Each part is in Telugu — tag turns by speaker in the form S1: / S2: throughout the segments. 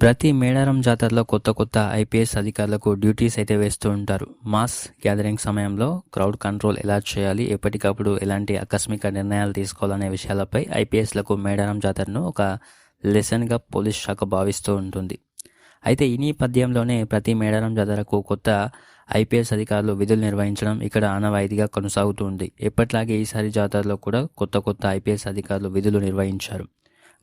S1: ప్రతి మేడారం జాతరలో కొత్త కొత్త ఐపీఎస్ అధికారులకు డ్యూటీస్ అయితే వేస్తూ ఉంటారు. మాస్ గ్యాదరింగ్ సమయంలో క్రౌడ్ కంట్రోల్ ఎలా చేయాలి? ఎప్పటికప్పుడు ఎలాంటి ఆకస్మిక నిర్ణయాలు తీసుకోవాలనే విషయాలపై ఐపీఎస్లకు మేడారం జాతరను ఒక లెసన్గా పోలీస్ శాఖ భావిస్తూ ఉంటుంది. అయితే ఈ నేపథ్యంలోనే ప్రతి మేడారం జాతరకు కొత్త ఐపీఎస్ అధికారులు విధులు నిర్వహించడం ఇక్కడ ఆనవాయితీగా కొనసాగుతుంది ఎప్పట్లాగే ఈసారి జాతరలో కూడా కొత్త కొత్త ఐపీఎస్ అధికారులు విధులు నిర్వహించారు.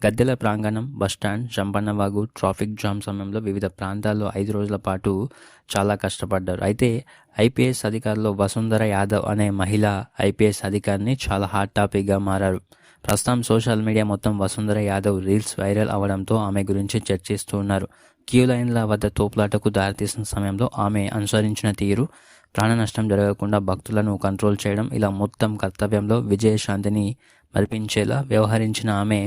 S1: గద్దెల ప్రాంగణం బస్టాండ్ చంపన్నవాగు ట్రాఫిక్ జామ్ సమయంలో వివిధ ప్రాంతాల్లో ఐదు రోజుల పాటు చాలా కష్టపడ్డారు. అయితే ఐపీఎస్ అధికారులు వసుంధర యాదవ్ అనే మహిళ ఐపీఎస్ అధికారిని చాలా హాట్ టాపిక్గా మారారు. ప్రస్తుతం సోషల్ మీడియా మొత్తం వసుంధర యాదవ్ రీల్స్ వైరల్ అవడంతో ఆమె గురించి చర్చిస్తూ ఉన్నారు. క్యూ లైన్ల వద్ద తోపులాటకు దారితీసిన సమయంలో ఆమె అనుసరించిన తీరు ప్రాణ నష్టం జరగకుండా భక్తులను కంట్రోల్ చేయడం ఇలా మొత్తం కర్తవ్యంలో విజయశాంతిని మరిపించేలా వ్యవహరించిన ఆమె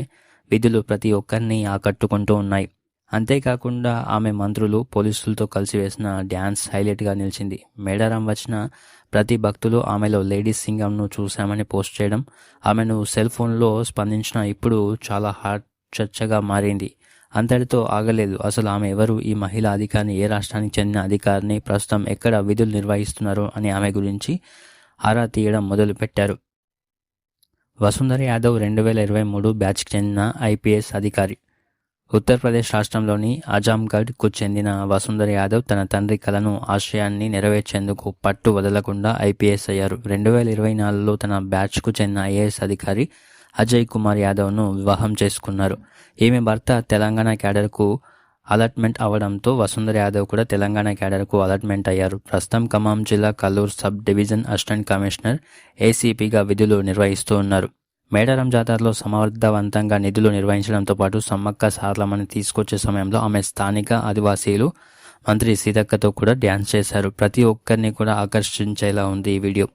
S1: విధులు ప్రతి ఒక్కరిని ఆకట్టుకుంటూ ఉన్నాయి. అంతేకాకుండా ఆమె మంత్రులు పోలీసులతో కలిసి వేసిన డ్యాన్స్ హైలైట్గా నిలిచింది. మేడారం వచ్చిన ప్రతి భక్తులు ఆమెలో లేడీస్ సింగంను చూశామని పోస్ట్ చేయడం ఆమెను సెల్ ఫోన్లో స్పందించిన ఇప్పుడు చాలా హాట్ చర్చగా మారింది. అంతటితో ఆగలేదు. అసలు ఆమె ఎవరు? ఈ మహిళా అధికారిని ఏ రాష్ట్రానికి చెందిన అధికారిని ప్రస్తుతం ఎక్కడ విధులు నిర్వహిస్తున్నారు అని ఆమె గురించి ఆరా తీయడం మొదలుపెట్టారు. వసుంధర యాదవ్ రెండు వేల ఇరవై మూడు బ్యాచ్కి చెందిన ఐపీఎస్ అధికారి. ఉత్తరప్రదేశ్ రాష్ట్రంలోని ఆజాంగఢ్కు చెందిన వసుంధర యాదవ్ తన తండ్రి కలను ఆశయాన్ని నెరవేర్చేందుకు పట్టు వదలకుండా ఐపీఎస్ అయ్యారు. రెండు వేల ఇరవై నాలుగులో తన బ్యాచ్కు చెందిన ఐఏఎస్ అధికారి అజయ్ కుమార్ యాదవ్ను వివాహం చేసుకున్నారు. ఈమె భర్త తెలంగాణ క్యాడర్కు అలాట్మెంట్ అవడంతో వసుంధర యాదవ్ కూడా తెలంగాణ క్యాడర్కు అలాట్మెంట్ అయ్యారు. ప్రస్తుతం ఖమ్మం జిల్లా Kallur sub division assistant commissioner ఏసీపీగా విధులు నిర్వహిస్తూ ఉన్నారు. మేడారం జాతరలో సమర్థవంతంగా నిధులు నిర్వహించడంతో పాటు సమ్మక్క సారలమని తీసుకొచ్చే సమయంలో ఆమె స్థానిక ఆదివాసీలు మంత్రి సీతక్కతో కూడా డ్యాన్స్ చేశారు. ప్రతి ఒక్కరిని కూడా ఆకర్షించేలా ఉంది ఈ వీడియో.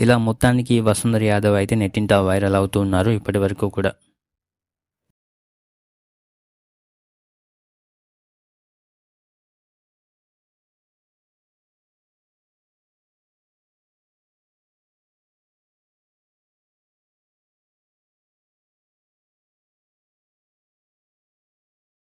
S1: ఇలా మొత్తానికి వసుంధర యాదవ్ అయితే నెట్టింట వైరల్ అవుతూ ఉన్నారు ఇప్పటి వరకు కూడా.